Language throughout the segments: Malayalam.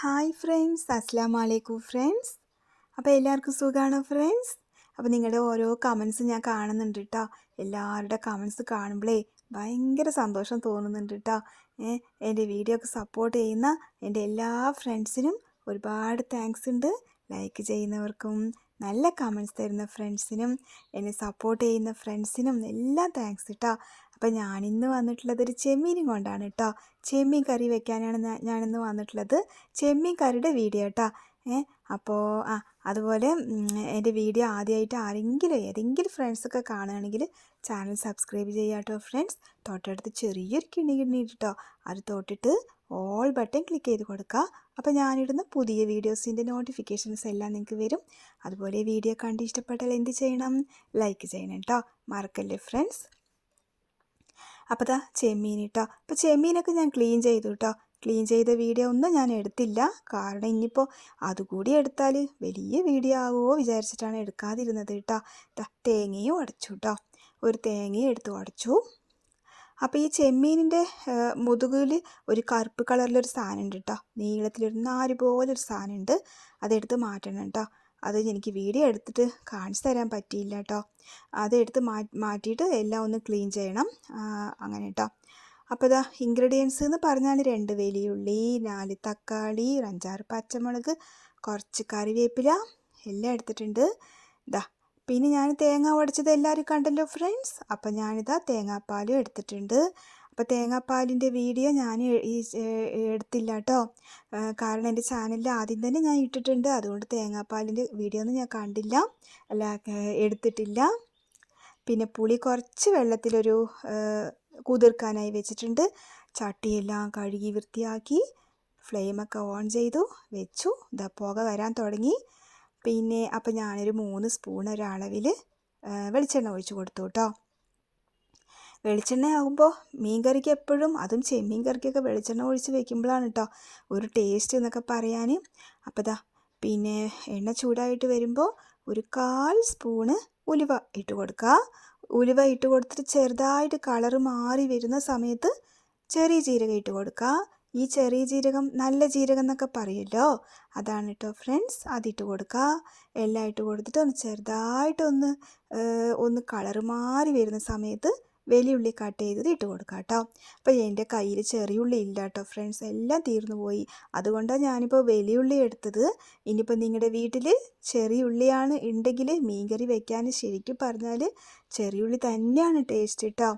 ഹായ് ഫ്രണ്ട്സ് അസ്സാം വലൈക്കും ഫ്രണ്ട്സ് അപ്പോൾ എല്ലാവർക്കും സുഖമാണോ ഫ്രണ്ട്സ് അപ്പോൾ നിങ്ങളുടെ ഓരോ കമൻസ് ഞാൻ കാണുന്നുണ്ട് കേട്ടോ എല്ലാവരുടെ കമൻസ് കാണുമ്പോഴേ ഭയങ്കര സന്തോഷം തോന്നുന്നുണ്ട് കേട്ടോ എന്റെ വീഡിയോ ഒക്കെ സപ്പോർട്ട് ചെയ്യുന്ന എന്റെ എല്ലാ ഫ്രണ്ട്സിനും ഒരുപാട് താങ്ക്സ് ഉണ്ട്. ലൈക്ക് ചെയ്യുന്നവർക്കും നല്ല കമൻസ് തരുന്ന ഫ്രണ്ട്സിനും എന്നെ സപ്പോർട്ട് ചെയ്യുന്ന ഫ്രണ്ട്സിനും എല്ലാം താങ്ക്സ് കേട്ടോ അപ്പോൾ ഞാനിന്ന് വന്നിട്ടുള്ളത് ഒരു ചെമ്മീനും കൊണ്ടാണ് കേട്ടോ ചെമ്മീൻ കറി വെക്കാനാണ് ഞാനിന്ന് വന്നിട്ടുള്ളത്. ചെമ്മീൻ കറിയുടെ വീഡിയോ കേട്ടോ ഏ അപ്പോൾ ആ അതുപോലെ എന്റെ വീഡിയോ ആദ്യമായിട്ട് ആരെങ്കിലും ഏതെങ്കിലും ഫ്രണ്ട്സൊക്കെ കാണുകയാണെങ്കിൽ ചാനൽ സബ്സ്ക്രൈബ് ചെയ്യുക കേട്ടോ ഫ്രണ്ട്സ്. തൊട്ടടുത്ത് ചെറിയൊരു കിണി കിണി ഇട്ടോ അത് തൊട്ടിട്ട് ഓൾ ബട്ടൺ ക്ലിക്ക് ചെയ്ത് കൊടുക്കുക. അപ്പോൾ ഞാനിടുന്ന പുതിയ വീഡിയോസിന്റെ നോട്ടിഫിക്കേഷൻസ് എല്ലാം നിങ്ങൾക്ക് വരും. അതുപോലെ വീഡിയോ കണ്ട് ഇഷ്ടപ്പെട്ടാൽ എന്ത് ചെയ്യണം? ലൈക്ക് ചെയ്യണം കേട്ടോ മറക്കല്ലേ ഫ്രണ്ട്സ്? അപ്പോൾ ദാ ചെമ്മീൻ കേട്ടോ അപ്പോൾ ചെമ്മീനൊക്കെ ഞാൻ ക്ലീൻ ചെയ്തു കേട്ടോ ക്ലീൻ ചെയ്ത വീഡിയോ ഒന്നും ഞാൻ എടുത്തില്ല. കാരണം ഇനിയിപ്പോൾ അതുകൂടി എടുത്താൽ വലിയ വീഡിയോ ആകുമോ വിചാരിച്ചിട്ടാണ് എടുക്കാതിരുന്നത് കേട്ടോ തേങ്ങയും അടച്ചു കേട്ടോ ഒരു തേങ്ങയും എടുത്ത് അടച്ചു. അപ്പോൾ ഈ ചെമ്മീനിന്റെ മുതുകിൽ ഒരു കറുപ്പ് കളറിലൊരു സാധനം ഉണ്ട് കേട്ടോ നീളത്തിലൊരു നാല് പോലൊരു സാധനം ഉണ്ട് അതെടുത്ത് മാറ്റണം കേട്ടോ അത് എനിക്ക് വീഡിയോ എടുത്തിട്ട് കാണിച്ചു തരാൻ പറ്റിയില്ല കേട്ടോ അതെടുത്ത് മാറ്റിയിട്ട് എല്ലാം ഒന്ന് ക്ലീൻ ചെയ്യണം. അങ്ങനെ കേട്ടോ അപ്പോൾ ഇതാ ഇൻഗ്രീഡിയൻസ് എന്ന് പറഞ്ഞാൽ രണ്ട് വലിയുള്ളി നാല് തക്കാളി അഞ്ചാറ് പച്ചമുളക് കുറച്ച് കറിവേപ്പില എല്ലാം എടുത്തിട്ടുണ്ട്. ഇതാ പിന്നെ ഞാൻ തേങ്ങ ഉടച്ചത് എല്ലാവരും കണ്ടല്ലോ ഫ്രണ്ട്സ്? അപ്പം ഞാനിതാ തേങ്ങാപ്പാലും എടുത്തിട്ടുണ്ട്. അപ്പോൾ തേങ്ങാപ്പാലിന്റെ വീഡിയോ ഞാൻ ഈ എടുത്തില്ല കേട്ടോ കാരണം എന്റെ ചാനലിൽ ആദ്യം തന്നെ ഞാൻ ഇട്ടിട്ടുണ്ട്. അതുകൊണ്ട് തേങ്ങാപ്പാലിന്റെ വീഡിയോ ഒന്നും ഞാൻ കണ്ടില്ല. അല്ല എടുത്തിട്ടില്ല. പിന്നെ പുളി കുറച്ച് വെള്ളത്തിലൊരു കുതിർക്കാനായി വെച്ചിട്ടുണ്ട്. ചട്ടിയെല്ലാം കഴുകി വൃത്തിയാക്കി ഫ്ലെയിമൊക്കെ ഓൺ ചെയ്തു വെച്ചു. ഇതാ പുക വരാൻ തുടങ്ങി. പിന്നെ അപ്പോൾ ഞാനൊരു മൂന്ന് സ്പൂൺ ഒരളവിൽ വെളിച്ചെണ്ണ ഒഴിച്ച് കൊടുത്തു കേട്ടോ വെളിച്ചെണ്ണ ആകുമ്പോൾ മീൻ കറിക്ക് എപ്പോഴും അതും ചെമ്മീൻ കറിക്കൊക്കെ വെളിച്ചെണ്ണ ഒഴിച്ച് വെക്കുമ്പോഴാണ് കേട്ടോ ഒരു ടേസ്റ്റ് എന്നൊക്കെ പറയാൻ അപ്പോൾ ദാ പിന്നെ എണ്ണ ചൂടായിട്ട് വരുമ്പോൾ ഒരു കാൽ സ്പൂണ് ഉലുവ ഇട്ട് കൊടുക്കുക ഉലുവ ഇട്ട് കൊടുത്തിട്ട് ചെറുതായിട്ട് കളറ് മാറി വരുന്ന സമയത്ത് ചെറിയ ജീരകം ഇട്ട് കൊടുക്കുക ഈ ചെറിയ ജീരകം നല്ല ജീരകം എന്നൊക്കെ പറയുമല്ലോ അതാണ് കേട്ടോ ഫ്രണ്ട്സ് അതിട്ട് കൊടുക്കുക എല്ലാം ഇട്ട് കൊടുത്തിട്ട് ഒന്ന് ചെറുതായിട്ടൊന്ന് ഒന്ന് കളറ് മാറി വരുന്ന സമയത്ത് വലിയുള്ളി കട്ട് ചെയ്തത് ഇട്ട് കൊടുക്കാം കേട്ടോ അപ്പോൾ എന്റെ കയ്യിൽ ചെറിയുള്ളി ഇല്ല കേട്ടോ ഫ്രണ്ട്സ് എല്ലാം തീർന്നു പോയി. അതുകൊണ്ടാണ് ഞാനിപ്പോൾ വലിയുള്ളി എടുത്തത്. ഇനിയിപ്പോൾ നിങ്ങളുടെ വീട്ടിൽ ചെറിയ ഉള്ളിയാണ് ഉണ്ടെങ്കിൽ മീൻകറി വെക്കാൻ ശരിക്കും പറഞ്ഞാൽ ചെറിയുള്ളി തന്നെയാണ് ടേസ്റ്റ് കേട്ടോ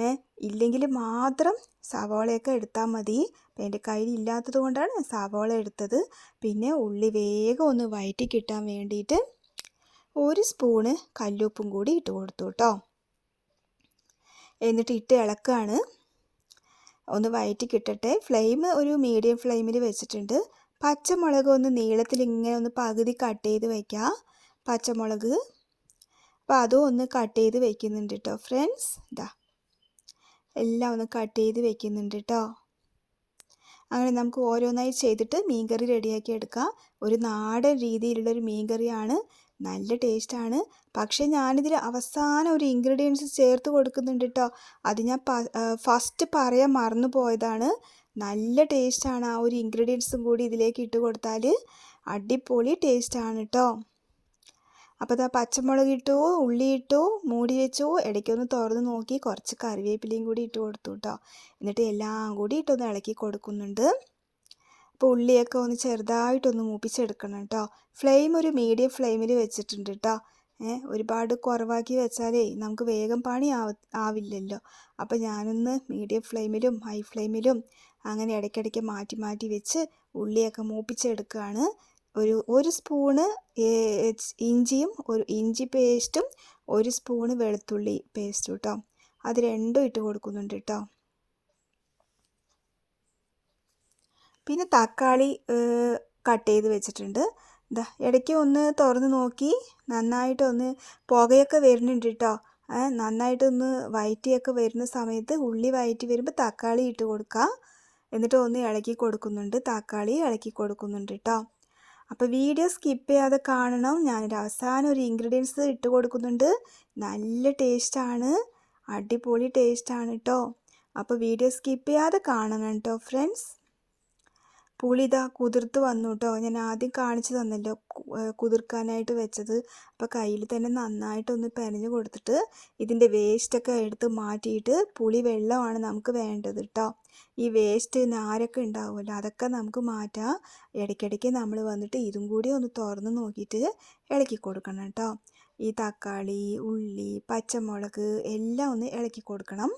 ഏ ഇല്ലെങ്കിൽ മാത്രം സവാളയൊക്കെ എടുത്താൽ മതി. എന്റെ കയ്യിൽ ഇല്ലാത്തത് കൊണ്ടാണ് സവാള എടുത്തത്. പിന്നെ ഉള്ളി വേഗം ഒന്ന് വയറ്റി കിട്ടാൻ വേണ്ടിയിട്ട് ഒരു സ്പൂണ് കല്ലുപ്പും കൂടി ഇട്ട് കൊടുത്തു കേട്ടോ എന്നിട്ട് ഇട്ട് ഇളക്കുകയാണ് ഒന്ന് വയറ്റി കിട്ടട്ടെ. ഫ്ലെയിം ഒരു മീഡിയം ഫ്ലെയിമിൽ വെച്ചിട്ടുണ്ട്. പച്ചമുളക് ഒന്ന് നീളത്തിൽ ഇങ്ങനെ ഒന്ന് പകുതി കട്ട് ചെയ്ത് വയ്ക്കുക പച്ചമുളക്. അപ്പോൾ അതും ഒന്ന് കട്ട് ചെയ്ത് വെക്കുന്നുണ്ട് കേട്ടോ ഫ്രണ്ട്സ് ഇതാ എല്ലാം ഒന്ന് കട്ട് ചെയ്ത് വെക്കുന്നുണ്ട് കേട്ടോ അങ്ങനെ നമുക്ക് ഓരോന്നായി ചെയ്തിട്ട് മീൻകറി റെഡിയാക്കി എടുക്കാം. ഒരു നാടൻ രീതിയിലുള്ളൊരു മീൻകറിയാണ് നല്ല ടേസ്റ്റാണ് പക്ഷേ ഞാനിതിൽ അവസാനം ഒരു ഇൻഗ്രീഡിയൻസ് ചേർത്ത് കൊടുക്കുന്നുണ്ട് കേട്ടോ അത് ഞാൻ ഫസ്റ്റ് പറയാൻ മറന്നു പോയതാണ്. നല്ല ടേസ്റ്റാണ് ആ ഒരു ഇൻഗ്രീഡിയൻസും കൂടി ഇതിലേക്ക് ഇട്ട് കൊടുത്താൽ അടിപൊളി ടേസ്റ്റാണ് കേട്ടോ അപ്പോൾ ഇതാ പച്ചമുളക് ഇട്ടു ഉള്ളി ഇട്ടു മൂടി വെച്ചു. ഇടയ്ക്കൊന്ന് തുറന്ന് നോക്കി. കുറച്ച് കറിവേപ്പിലയും കൂടി ഇട്ട് കൊടുത്തു കേട്ടോ എന്നിട്ട് എല്ലാം കൂടി ഇട്ടൊന്ന് ഇളക്കി കൊടുക്കുന്നുണ്ട്. അപ്പോൾ ഉള്ളിയൊക്കെ ഒന്ന് ചെറുതായിട്ടൊന്ന് മൂപ്പിച്ചെടുക്കണം കേട്ടോ ഫ്ലെയിം ഒരു മീഡിയം ഫ്ലെയിമിൽ വെച്ചിട്ടുണ്ട് കേട്ടോ ഒരുപാട് കുറവാക്കി വെച്ചാലേ നമുക്ക് വേഗം പണി ആവ ആവില്ലല്ലോ. അപ്പോൾ ഞാനൊന്ന് മീഡിയം ഫ്ലെയിമിലും ഹൈ ഫ്ലെയിമിലും അങ്ങനെ ഇടയ്ക്കിടയ്ക്ക് മാറ്റി മാറ്റി വെച്ച് ഉള്ളിയൊക്കെ മൂപ്പിച്ചെടുക്കുകയാണ്. ഒരു ഒരു സ്പൂണ് ഇഞ്ചിയും ഒരു ഇഞ്ചി പേസ്റ്റും ഒരു സ്പൂണ് വെളുത്തുള്ളി പേസ്റ്റും കേട്ടോ അത് രണ്ടും ഇട്ട് കൊടുക്കുന്നുണ്ട് കേട്ടോ പിന്നെ തക്കാളി കട്ട് ചെയ്ത് വെച്ചിട്ടുണ്ട്. ഇതാ ഇടയ്ക്ക് ഒന്ന് തുറന്ന് നോക്കി. നന്നായിട്ടൊന്ന് പുകയൊക്കെ വരുന്നുണ്ട് കേട്ടോ നന്നായിട്ടൊന്ന് വയറ്റിയൊക്കെ വരുന്ന സമയത്ത് ഉള്ളി വയറ്റി വരുമ്പോൾ തക്കാളി ഇട്ട് കൊടുക്കുക എന്നിട്ട് ഒന്ന് ഇളക്കി കൊടുക്കുന്നുണ്ട്. തക്കാളി ഇളക്കി കൊടുക്കുന്നുണ്ട് കേട്ടോ അപ്പോൾ വീഡിയോ സ്കിപ്പ് ചെയ്യാതെ കാണണം. ഞാനൊരു അവസാനം ഒരു ഇൻഗ്രീഡിയൻസ് ഇട്ട് കൊടുക്കുന്നുണ്ട്. നല്ല ടേസ്റ്റാണ് അടിപൊളി ടേസ്റ്റാണ് കേട്ടോ അപ്പോൾ വീഡിയോ സ്കിപ്പ് ചെയ്യാതെ കാണണം കേട്ടോ ഫ്രണ്ട്സ് പുളി ഇതാ കുതിർത്ത് വന്നു കേട്ടോ ഞാൻ ആദ്യം കാണിച്ചു തന്നല്ലോ കുതിർക്കാനായിട്ട് വെച്ചത്. അപ്പോൾ കയ്യിൽ തന്നെ നന്നായിട്ടൊന്ന് പെനഞ്ഞ് കൊടുത്തിട്ട് ഇതിന്റെ വേസ്റ്റൊക്കെ എടുത്ത് മാറ്റിയിട്ട് പുളി വെള്ളമാണ് നമുക്ക് വേണ്ടത് കേട്ടോ ഈ വേസ്റ്റ് നാരൊക്കെ ഉണ്ടാവുമല്ലോ അതൊക്കെ നമുക്ക് മാറ്റാം. ഇടയ്ക്കിടയ്ക്ക് നമ്മൾ വന്നിട്ട് ഇതും കൂടി ഒന്ന് തുറന്ന് നോക്കിയിട്ട് ഇളക്കി കൊടുക്കണം കേട്ടോ ഈ തക്കാളി ഉള്ളി പച്ചമുളക് എല്ലാം ഒന്ന് ഇളക്കി കൊടുക്കണം.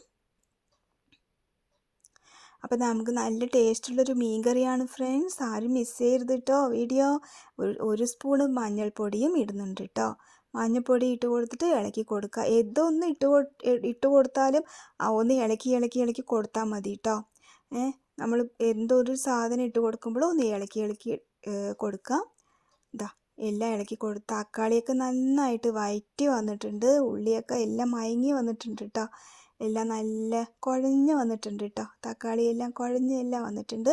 അപ്പോൾ നമുക്ക് നല്ല ടേസ്റ്റുള്ളൊരു മീൻ കറിയാണ് ഫ്രണ്ട്സ് ആരും മിസ് ചെയ്യരുത് കേട്ടോ വീഡിയോ ഒരു സ്പൂണ് മഞ്ഞൾപ്പൊടിയും ഇടുന്നുണ്ട് കേട്ടോ മഞ്ഞൾപ്പൊടി ഇട്ട് കൊടുത്തിട്ട് ഇളക്കി കൊടുക്കുക. ഏതൊന്ന് ഇട്ട് ഇട്ട് കൊടുത്താലും ഒന്ന് ഇളക്കി ഇളക്കി ഇളക്കി കൊടുത്താൽ മതി കേട്ടോ ഏഹ് നമ്മൾ എന്തൊരു സാധനം ഇട്ട് കൊടുക്കുമ്പോഴും ഒന്ന് ഇളക്കി ഇളക്കി കൊടുക്കുക. ഇതാ എല്ലാം ഇളക്കി കൊടുത്ത് തക്കാളിയൊക്കെ നന്നായിട്ട് വയറ്റി വന്നിട്ടുണ്ട്. ഉള്ളിയൊക്കെ എല്ലാം മയങ്ങി വന്നിട്ടുണ്ട് കേട്ടോ എല്ലാം നല്ല കുഴഞ്ഞ് വന്നിട്ടുണ്ട് കേട്ടോ തക്കാളി എല്ലാം കുഴഞ്ഞ് എല്ലാം വന്നിട്ടുണ്ട്.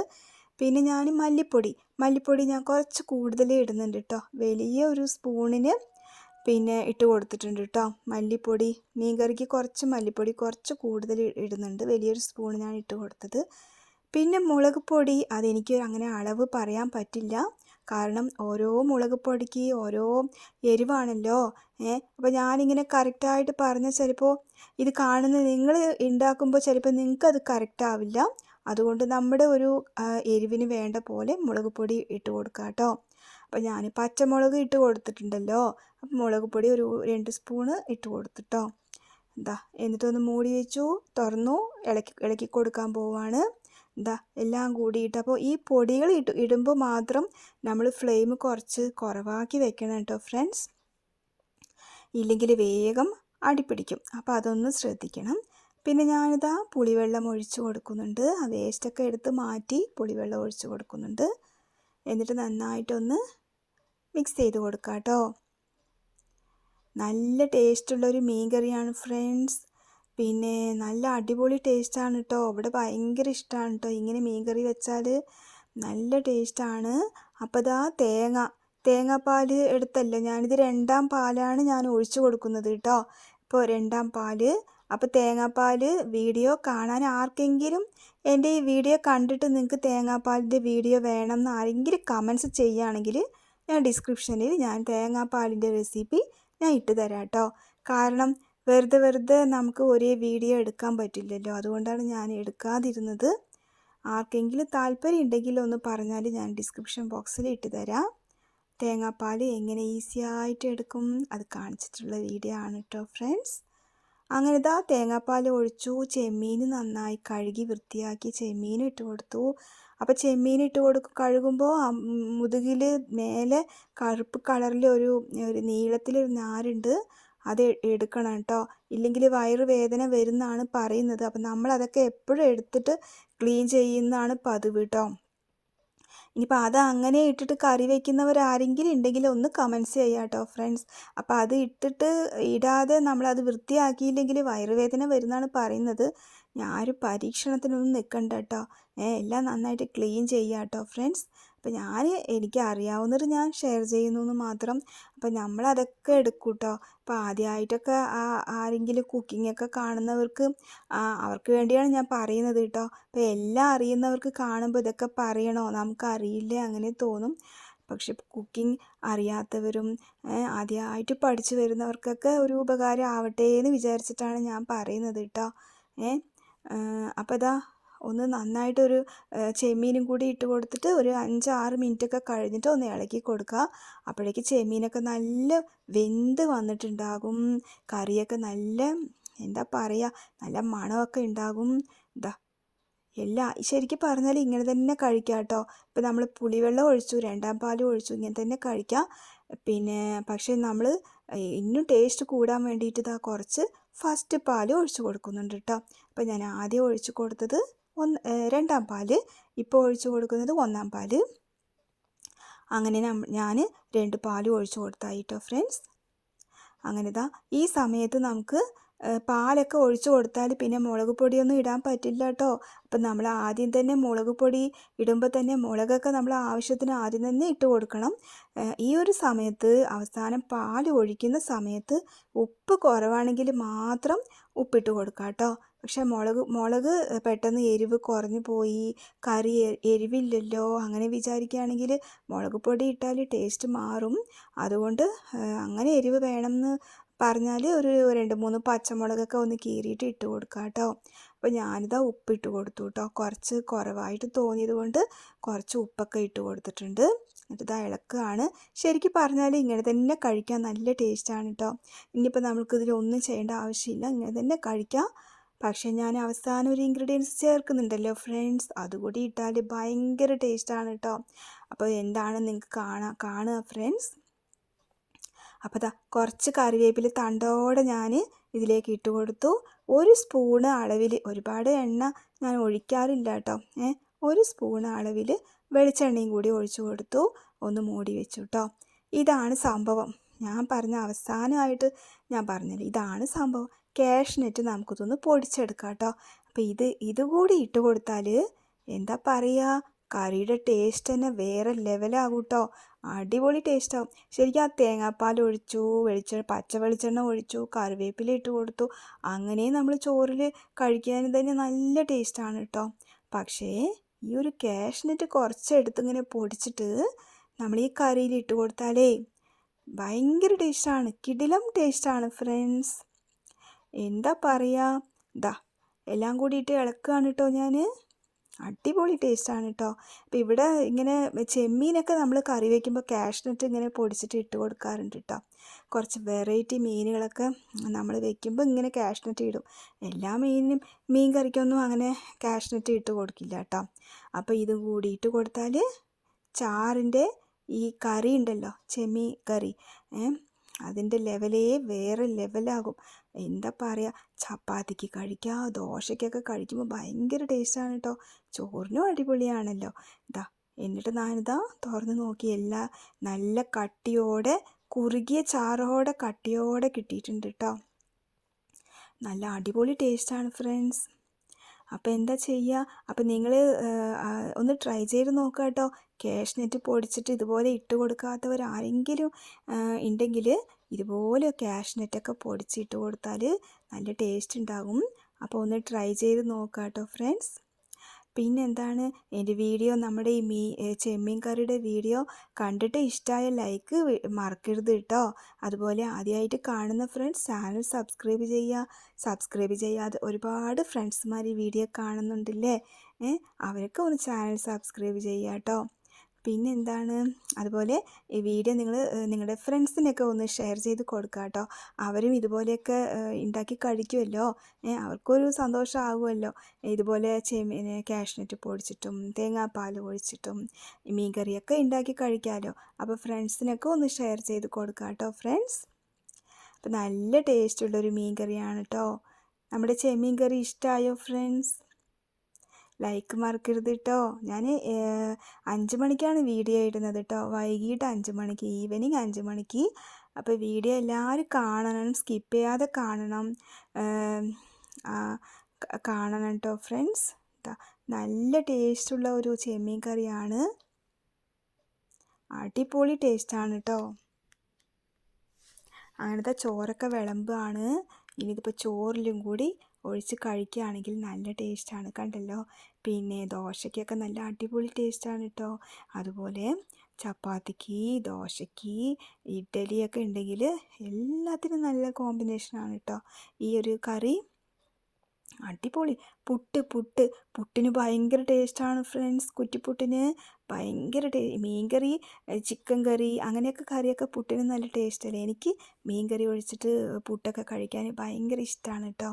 പിന്നെ ഞാൻ മല്ലിപ്പൊടി മല്ലിപ്പൊടി ഞാൻ കുറച്ച് കൂടുതൽ ഇടുന്നുണ്ട് കേട്ടോ വലിയ ഒരു സ്പൂണിന് പിന്നെ ഇട്ട് കൊടുത്തിട്ടുണ്ട് കേട്ടോ മല്ലിപ്പൊടി മീൻ കറിക്ക് കുറച്ച് മല്ലിപ്പൊടി കുറച്ച് കൂടുതൽ ഇടുന്നുണ്ട്. വലിയൊരു സ്പൂൺ ഞാൻ ഇട്ട് കൊടുത്തത്. പിന്നെ മുളക് പൊടി അതെനിക്ക് അങ്ങനെ അളവ് പറയാൻ പറ്റില്ല. കാരണം ഓരോ മുളക് പൊടിക്ക് ഓരോ എരിവാണല്ലോ. ഏ അപ്പോൾ ഞാനിങ്ങനെ കറക്റ്റായിട്ട് പറഞ്ഞാൽ ചിലപ്പോൾ ഇത് കാണുന്ന നിങ്ങൾ ഉണ്ടാക്കുമ്പോൾ ചിലപ്പോൾ നിങ്ങൾക്കത് കറക്റ്റ് ആവില്ല. അതുകൊണ്ട് നമ്മുടെ ഒരു എരിവിന് വേണ്ട പോലെ മുളക് പൊടി ഇട്ട് കൊടുക്കുക കേട്ടോ അപ്പോൾ ഞാൻ പച്ചമുളക് ഇട്ട് കൊടുത്തിട്ടുണ്ടല്ലോ. അപ്പം മുളക് പൊടി ഒരു രണ്ട് സ്പൂണ് ഇട്ട് കൊടുത്തിട്ടോ എന്താ എന്നിട്ടൊന്ന് മൂടി വെച്ചു. തുറന്നു. ഇളക്കി ഇളക്കി കൊടുക്കാൻ പോവാണ്. എന്താ എല്ലാം കൂടിയിട്ട്. അപ്പോൾ ഈ പൊടികൾ ഇട്ട് ഇടുമ്പോൾ മാത്രം നമ്മൾ ഫ്ലെയിം കുറച്ച് കുറവാക്കി വെക്കണം കേട്ടോ ഫ്രണ്ട്സ്. ഇല്ലെങ്കിൽ വേഗം അടിപ്പിടിക്കും അപ്പോൾ അതൊന്ന് ശ്രദ്ധിക്കണം. പിന്നെ ഞാനിതാ പുളിവെള്ളം ഒഴിച്ച് കൊടുക്കുന്നുണ്ട്. ആ വേസ്റ്റൊക്കെ എടുത്ത് മാറ്റി പുളിവെള്ളം ഒഴിച്ച് കൊടുക്കുന്നുണ്ട്. എന്നിട്ട് നന്നായിട്ടൊന്ന് മിക്സ് ചെയ്ത് കൊടുക്കാം കേട്ടോ നല്ല ടേസ്റ്റുള്ളൊരു മീൻ കറിയാണ് ഫ്രണ്ട്സ്. പിന്നെ നല്ല അടിപൊളി ടേസ്റ്റാണ് കേട്ടോ ഇവിടെ ഭയങ്കര ഇഷ്ടമാണ് കേട്ടോ ഇങ്ങനെ മീൻ കറി വെച്ചാൽ നല്ല ടേസ്റ്റാണ്. അപ്പോൾ ഇതാ തേങ്ങ. തേങ്ങാപ്പാൽ എടുത്തല്ലോ? ഞാനിത് രണ്ടാം പാലാണ് ഞാൻ ഒഴിച്ചു കൊടുക്കുന്നത് കേട്ടോ ഇപ്പോൾ രണ്ടാം പാൽ. അപ്പോൾ തേങ്ങാപ്പാൽ വീഡിയോ കാണാൻ ആർക്കെങ്കിലും എന്റെ ഈ വീഡിയോ കണ്ടിട്ട് നിങ്ങൾക്ക് തേങ്ങാപ്പാലിന്റെ വീഡിയോ വേണം എന്ന് ആരെങ്കിലും കമൻസ് ചെയ്യുകയാണെങ്കിൽ ഞാൻ ഡിസ്ക്രിപ്ഷനിൽ ഞാൻ തേങ്ങാപ്പാലിന്റെ റെസിപ്പി ഞാൻ ഇട്ട് തരാം കേട്ടോ കാരണം വെറുതെ വെറുതെ നമുക്ക് ഒരേ വീഡിയോ എടുക്കാൻ പറ്റില്ലല്ലോ. അതുകൊണ്ടാണ് ഞാൻ എടുക്കാതിരുന്നത്. ആർക്കെങ്കിലും താല്പര്യം ഉണ്ടെങ്കിൽ ഒന്ന് പറഞ്ഞാൽ ഞാൻ ഡിസ്ക്രിപ്ഷൻ ബോക്സിൽ ഇട്ട് തരാം. തേങ്ങാപ്പാൽ എങ്ങനെ ഈസി ആയിട്ട് എടുക്കും? അത് കാണിച്ചിട്ടുള്ള വീഡിയോ ആണ് കേട്ടോ ഫ്രണ്ട്സ് അങ്ങനെ ഇതാ തേങ്ങാപ്പാൽ ഒഴിച്ചു ചെമ്മീൻ നന്നായി കഴുകി വൃത്തിയാക്കി ചെമ്മീൻ ഇട്ട് കൊടുത്തു. അപ്പോൾ ചെമ്മീൻ ഇട്ട് കൊടുക്കും കഴുകുമ്പോൾ മുതുകിൽ മേലെ കറുപ്പ് കളറിൽ ഒരു ഒരു നീളത്തിലൊരു നാരുണ്ട്. അത് എടുക്കണം കേട്ടോ. ഇല്ലെങ്കിൽ വയറുവേദന വരുന്നതാണ് പറയുന്നത്. അപ്പം നമ്മൾ അതൊക്കെ എപ്പോഴും എടുത്തിട്ട് ക്ലീൻ ചെയ്യുന്നതാണ് പതിവ് കേട്ടോ. ഇനിയിപ്പോൾ അത് അങ്ങനെ ഇട്ടിട്ട് കറി വയ്ക്കുന്നവരാരെങ്കിലും ഉണ്ടെങ്കിൽ ഒന്ന് കമൻസ് ചെയ്യാം കേട്ടോ ഫ്രണ്ട്സ് അപ്പോൾ അത് ഇട്ടിട്ട് ഇടാതെ നമ്മളത് വൃത്തിയാക്കിയില്ലെങ്കിൽ വയറുവേദന വരുന്നതാണ് പറയുന്നത്. ഞാനൊരു പരീക്ഷണത്തിനൊന്നും നിൽക്കണ്ട കേട്ടോ. എല്ലാം നന്നായിട്ട് ക്ലീൻ ചെയ്യാം കേട്ടോ ഫ്രണ്ട്സ് അപ്പോൾ ഞാൻ എനിക്ക് അറിയാവുന്നത് ഞാൻ ഷെയർ ചെയ്യുന്നു എന്ന് മാത്രം. അപ്പം നമ്മളതൊക്കെ എടുക്കും കേട്ടോ അപ്പം ആദ്യമായിട്ടൊക്കെ ആരെങ്കിലും കുക്കിങ്ങൊക്കെ കാണുന്നവർക്ക് അവർക്ക് വേണ്ടിയാണ് ഞാൻ പറയുന്നത് കേട്ടോ. അപ്പം എല്ലാം അറിയുന്നവർക്ക് കാണുമ്പോൾ ഇതൊക്കെ പറയണോ? നമുക്കറിയില്ലേ അങ്ങനെ തോന്നും. പക്ഷെ കുക്കിംഗ് അറിയാത്തവരും ആദ്യമായിട്ട് പഠിച്ചു വരുന്നവർക്കൊക്കെ ഒരു ഉപകാരം ആവട്ടെ എന്ന് വിചാരിച്ചിട്ടാണ് ഞാൻ പറയുന്നത് കേട്ടോ. ഏ അപ്പോൾ ഇതാ ഒന്ന് നന്നായിട്ടൊരു ചെമ്മീനും കൂടി ഇട്ട് കൊടുത്തിട്ട് ഒരു അഞ്ച് ആറ് മിനിറ്റൊക്കെ കഴിഞ്ഞിട്ട് ഒന്ന് ഇളക്കി കൊടുക്കുക. അപ്പോഴേക്ക് ചെമ്മീനൊക്കെ നല്ല വെന്ത് വന്നിട്ടുണ്ടാകും. കറിയൊക്കെ നല്ല എന്താ പറയുക നല്ല മണമൊക്കെ ഉണ്ടാകും. ഇതാ എല്ലാ ശരിക്കും പറഞ്ഞാൽ ഇങ്ങനെ തന്നെ കഴിക്കാം കേട്ടോ. ഇപ്പം നമ്മൾ പുളിവെള്ളം ഒഴിച്ചു രണ്ടാം പാലും ഒഴിച്ചു ഇങ്ങനെ തന്നെ കഴിക്കാം പിന്നെ പക്ഷേ നമ്മൾ ഇന്നും ടേസ്റ്റ് കൂടാൻ വേണ്ടിയിട്ട് ഇതാ കുറച്ച് ഫസ്റ്റ് പാൽ ഒഴിച്ചു കൊടുക്കുന്നുണ്ട് കേട്ടോ. അപ്പോൾ ഞാൻ ആദ്യം ഒഴിച്ചു കൊടുത്തത് ഒന്ന് രണ്ടാം പാൽ. ഇപ്പോൾ ഒഴിച്ചു കൊടുക്കുന്നത് ഒന്നാം പാൽ. അങ്ങനെ ഞാൻ രണ്ട് പാലും ഒഴിച്ചു കൊടുത്തായിട്ടോ ഫ്രണ്ട്സ്. അങ്ങനെ ഇതാ ഈ സമയത്ത് നമുക്ക് പാലൊക്കെ ഒഴിച്ചു കൊടുത്താൽ പിന്നെ മുളക് പൊടിയൊന്നും ഇടാൻ പറ്റില്ല കേട്ടോ അപ്പം നമ്മൾ ആദ്യം തന്നെ മുളക് പൊടി ഇടുമ്പോൾ തന്നെ മുളകൊക്കെ നമ്മൾ ആവശ്യത്തിന് ആദ്യം തന്നെ ഇട്ട് കൊടുക്കണം. ഈ ഒരു സമയത്ത് അവസാനം പാൽ ഒഴിക്കുന്ന സമയത്ത് ഉപ്പ് കുറവാണെങ്കിൽ മാത്രം ഉപ്പിട്ട് കൊടുക്കുക കേട്ടോ പക്ഷെ മുളക് മുളക് പെട്ടെന്ന് എരിവ് കുറഞ്ഞു പോയി കറി എരിവില്ലല്ലോ അങ്ങനെ വിചാരിക്കുകയാണെങ്കിൽ മുളക് പൊടി ഇട്ടാൽ ടേസ്റ്റ് മാറും. അതുകൊണ്ട് അങ്ങനെ എരിവ് വേണമെന്ന് പറഞ്ഞാൽ ഒരു രണ്ട് മൂന്ന് പച്ചമുളകൊക്കെ ഒന്ന് കീറിയിട്ട് ഇട്ട് കൊടുക്കുക കേട്ടോ അപ്പോൾ ഞാനിതാ ഉപ്പിട്ട് കൊടുത്തു കേട്ടോ കുറച്ച് കുറവായിട്ട് തോന്നിയത് കൊണ്ട് കുറച്ച് ഉപ്പൊക്കെ ഇട്ട് കൊടുത്തിട്ടുണ്ട്. എന്നിട്ട് ഇളക്കുകയാണ് ശരിക്കും പറഞ്ഞാൽ ഇങ്ങനെ തന്നെ കഴിക്കാൻ നല്ല ടേസ്റ്റാണ് കേട്ടോ ഇനിയിപ്പോൾ നമുക്കിതിലൊന്നും ചെയ്യേണ്ട ആവശ്യമില്ല. ഇങ്ങനെ തന്നെ കഴിക്കാം. പക്ഷേ ഞാൻ അവസാനം ഒരു ഇൻഗ്രീഡിയൻസ് ചേർക്കുന്നുണ്ടല്ലോ ഫ്രണ്ട്സ് അതുകൂടി ഇട്ടാൽ ഭയങ്കര ടേസ്റ്റാണ് കേട്ടോ അപ്പോൾ എന്താണ് നിങ്ങൾക്ക് കാണാം കാണുക ഫ്രണ്ട്സ് അപ്പോൾ ദാ കുറച്ച് കറിവേപ്പില തണ്ടോടെ ഞാൻ ഇതിലേക്ക് ഇട്ട് കൊടുത്തു. ഒരു സ്പൂണ് അളവിൽ ഒരുപാട് എണ്ണ ഞാൻ ഒഴിക്കാറില്ല കേട്ടോ ഏ ഒരു സ്പൂണ് അളവിൽ വെളിച്ചെണ്ണയും കൂടി ഒഴിച്ചു കൊടുത്തു. ഒന്ന് മൂടി വെച്ചു കേട്ടോ ഇതാണ് സംഭവം. ഞാൻ പറഞ്ഞ അവസാനമായിട്ട് ഞാൻ പറഞ്ഞില്ല ഇതാണ് സംഭവം. ക്യാഷ്നെറ്റ് നമുക്കിതൊന്ന് പൊടിച്ചെടുക്കാം കേട്ടോ. അപ്പോൾ ഇത് ഇതുകൂടി ഇട്ട് കൊടുത്താൽ എന്താ പറയുക കറിയുടെ ടേസ്റ്റ് തന്നെ വേറെ ലെവലാകും കേട്ടോ. അടിപൊളി ടേസ്റ്റാവും ശരിക്കും ആ തേങ്ങാപ്പാൽ ഒഴിച്ചു വെളിച്ച പച്ച വെളിച്ചെണ്ണ ഒഴിച്ചു കറിവേപ്പില ഇട്ട് കൊടുത്തു. അങ്ങനെ നമ്മൾ ചോറിൽ കഴിക്കാൻ തന്നെ നല്ല ടേസ്റ്റാണ് കേട്ടോ. പക്ഷേ ഈ ഒരു കാഷ്നറ്റ് കുറച്ചെടുത്ത് ഇങ്ങനെ പൊടിച്ചിട്ട് നമ്മൾ ഈ കറിയിൽ ഇട്ട് കൊടുത്താലേ ഭയങ്കര ടേസ്റ്റാണ് കിടിലം ടേസ്റ്റാണ് ഫ്രണ്ട്സ് എന്താ പറയുക ദാ എല്ലാം കൂടിയിട്ട് ഇളക്കുകയാണ് കേട്ടോ ഞാൻ അടിപൊളി ടേസ്റ്റാണ് കേട്ടോ അപ്പോൾ ഇവിടെ ഇങ്ങനെ ചെമ്മീനൊക്കെ നമ്മൾ കറി വയ്ക്കുമ്പോൾ കാഷ്നട്ട് ഇങ്ങനെ പൊടിച്ചിട്ട് ഇട്ട് കൊടുക്കാറുണ്ട് കേട്ടോ കുറച്ച് വെറൈറ്റി മീനുകളൊക്കെ നമ്മൾ വെക്കുമ്പോൾ ഇങ്ങനെ കാഷ്നട്ട് ഇടും. എല്ലാ മീനിനും മീൻ കറിക്കൊന്നും അങ്ങനെ കാഷ്നട്ട് ഇട്ട് കൊടുക്കില്ല കേട്ടോ അപ്പോൾ ഇത് കൂടി ഇട്ട് കൊടുത്താൽ ചാറിന്റെ ഈ കറി ഉണ്ടല്ലോ ചെമ്മീൻ കറി അതിന്റെ ലെവലേ വേറെ ലെവലാകും എന്താ പറയുക ചപ്പാത്തിക്ക് കഴിക്കുക ദോശയ്ക്കൊക്കെ കഴിക്കുമ്പോൾ ഭയങ്കര ടേസ്റ്റാണ് കേട്ടോ ചോറിനും അടിപൊളിയാണല്ലോ. ഇതാ എന്നിട്ട് ഞാനിതാ തുറന്ന് നോക്കി. എല്ലാ നല്ല കട്ടിയോടെ കുറുകിയ ചാറോടെ കട്ടിയോടെ കിട്ടിയിട്ടുണ്ട് കേട്ടോ നല്ല അടിപൊളി ടേസ്റ്റാണ് ഫ്രണ്ട്സ്. അപ്പോൾ എന്താ ചെയ്യുക അപ്പോൾ നിങ്ങൾ ഒന്ന് ട്രൈ ചെയ്ത് നോക്കുക കേട്ടോ ക്യാഷ്നെറ്റ് പൊടിച്ചിട്ട് ഇതുപോലെ ഇട്ട് കൊടുക്കാത്തവർ ആരെങ്കിലും ഉണ്ടെങ്കിൽ ഇതുപോലെ ക്യാഷ്നെറ്റൊക്കെ പൊടിച്ചിട്ട് കൊടുത്താൽ നല്ല ടേസ്റ്റ് ഉണ്ടാകും അപ്പോൾ ഒന്ന് ട്രൈ ചെയ്ത് നോക്കാം കേട്ടോ ഫ്രണ്ട്സ് പിന്നെ എന്താണ് എന്റെ വീഡിയോ നമ്മുടെ ഈ മീ ചെമ്മീൻ കറിയുടെ വീഡിയോ കണ്ടിട്ട് ഇഷ്ടമായ ലൈക്ക് മറക്കരുത് കേട്ടോ അതുപോലെ ആദ്യമായിട്ട് കാണുന്ന ഫ്രണ്ട്സ് ചാനൽ സബ്സ്ക്രൈബ് ചെയ്യുക സബ്സ്ക്രൈബ് ചെയ്യാതെ ഒരുപാട് ഫ്രണ്ട്സുമാർ ഈ വീഡിയോ കാണുന്നുണ്ടല്ലേ അവരൊക്കെ ഒന്ന് ചാനൽ സബ്സ്ക്രൈബ് ചെയ്യുക കേട്ടോ പിന്നെ എന്താണ് അതുപോലെ ഈ വീഡിയോ നിങ്ങൾ നിങ്ങളുടെ ഫ്രണ്ട്സിനൊക്കെ ഒന്ന് ഷെയർ ചെയ്ത് കൊടുക്കുക കേട്ടോ അവരും ഇതുപോലെയൊക്കെ ഉണ്ടാക്കി കഴിക്കുമല്ലോ അവർക്കൊരു സന്തോഷമാകുമല്ലോ ഇതുപോലെ ചെമ്മീൻ കാഷ്നറ്റ് പൊടിച്ചിട്ടും തേങ്ങാപ്പാൽ ഒഴിച്ചിട്ടും മീൻ കറിയൊക്കെ ഉണ്ടാക്കി കഴിക്കാമല്ലോ അപ്പോൾ ഫ്രണ്ട്സിനൊക്കെ ഒന്ന് ഷെയർ ചെയ്ത് കൊടുക്കുക കേട്ടോ ഫ്രണ്ട്സ്. അപ്പോൾ നല്ല ടേസ്റ്റുള്ളൊരു മീൻ കറിയാണ് കേട്ടോ നമ്മുടെ ചെമ്മീൻ കറി ഇഷ്ടമായോ ഫ്രണ്ട്സ്? ലൈക്ക് മറക്കരുത് കേട്ടോ ഞാൻ അഞ്ച് മണിക്കാണ് വീഡിയോ ഇടുന്നത് കേട്ടോ വൈകിട്ട് അഞ്ച് മണിക്ക് ഈവനിങ് അഞ്ച് മണിക്ക്. അപ്പോൾ വീഡിയോ എല്ലാവരും കാണണം സ്കിപ്പ് ചെയ്യാതെ കാണണം. കാണണം കേട്ടോ ഫ്രണ്ട്സ് നല്ല ടേസ്റ്റുള്ള ഒരു ചെമ്മീൻ കറിയാണ്. അടിപൊളി ടേസ്റ്റാണ് കേട്ടോ അങ്ങനത്തെ ചോറൊക്കെ വിളമ്പാണ്. ഇനി ഇതിപ്പോൾ ചോറിലും കൂടി ഒഴിച്ച് കഴിക്കുകയാണെങ്കിൽ നല്ല ടേസ്റ്റാണ് കണ്ടല്ലോ. പിന്നെ ദോശയ്ക്കൊക്കെ നല്ല അടിപൊളി ടേസ്റ്റാണ് കേട്ടോ അതുപോലെ ചപ്പാത്തിക്ക് ദോശയ്ക്ക് ഇഡ്ഡലിയൊക്കെ ഉണ്ടെങ്കിൽ എല്ലാത്തിനും നല്ല കോമ്പിനേഷനാണ് കേട്ടോ ഈ ഒരു കറി അടിപൊളി. പുട്ട് പുട്ട്. പുട്ടിന് ഭയങ്കര ടേസ്റ്റാണ് ഫ്രണ്ട്സ്. കുറ്റിപ്പുട്ടിന് ഭയങ്കര ടേ മീൻകറി ചിക്കൻ കറി അങ്ങനെയൊക്കെ കറിയൊക്കെ പുട്ടിന് നല്ല ടേസ്റ്റല്ലേ. എനിക്ക് മീൻ കറി ഒഴിച്ചിട്ട് പുട്ടൊക്കെ കഴിക്കാൻ ഭയങ്കര ഇഷ്ടമാണ് കേട്ടോ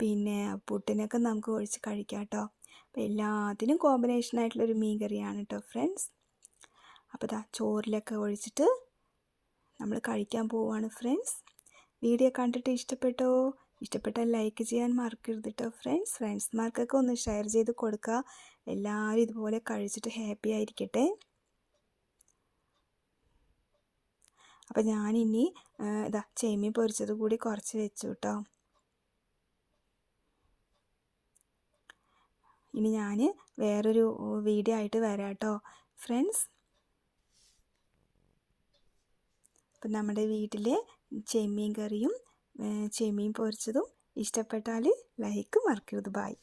പിന്നെ പുട്ടിനൊക്കെ നമുക്ക് ഒഴിച്ച് കഴിക്കാം കേട്ടോ അപ്പോൾ എല്ലാത്തിനും കോമ്പിനേഷൻ ആയിട്ടുള്ളൊരു മീൻ കറിയാണ് കേട്ടോ ഫ്രണ്ട്സ് അപ്പോൾ ഇതാ ചോറിലൊക്കെ ഒഴിച്ചിട്ട് നമ്മൾ കഴിക്കാൻ പോവുകയാണ് ഫ്രണ്ട്സ് വീഡിയോ കണ്ടിട്ട് ഇഷ്ടപ്പെട്ടോ? ഇഷ്ടപ്പെട്ടാൽ ലൈക്ക് ചെയ്യാൻ മറക്കരുത് കേട്ടോ ഫ്രണ്ട്സ് ഫ്രണ്ട്സ്മാർക്കൊക്കെ ഒന്ന് ഷെയർ ചെയ്ത് കൊടുക്കുക എല്ലാവരും ഇതുപോലെ കഴിച്ചിട്ട് ഹാപ്പി ആയിരിക്കട്ടെ. അപ്പം ഞാനിനി ഇതാ ചേമി പൊരിച്ചത് കൂടി കുറച്ച് വെച്ചു കേട്ടോ ഇനി ഞാൻ വേറൊരു വീഡിയോ ആയിട്ട് വരാം കേട്ടോ ഫ്രണ്ട്സ് അപ്പം നമ്മുടെ വീട്ടിൽ ചെമ്മീൻ കറിയും ചെമ്മീൻ പൊരിച്ചതും ഇഷ്ടപ്പെട്ടാൽ ലൈക്ക് മറക്കരുത്. ബായ്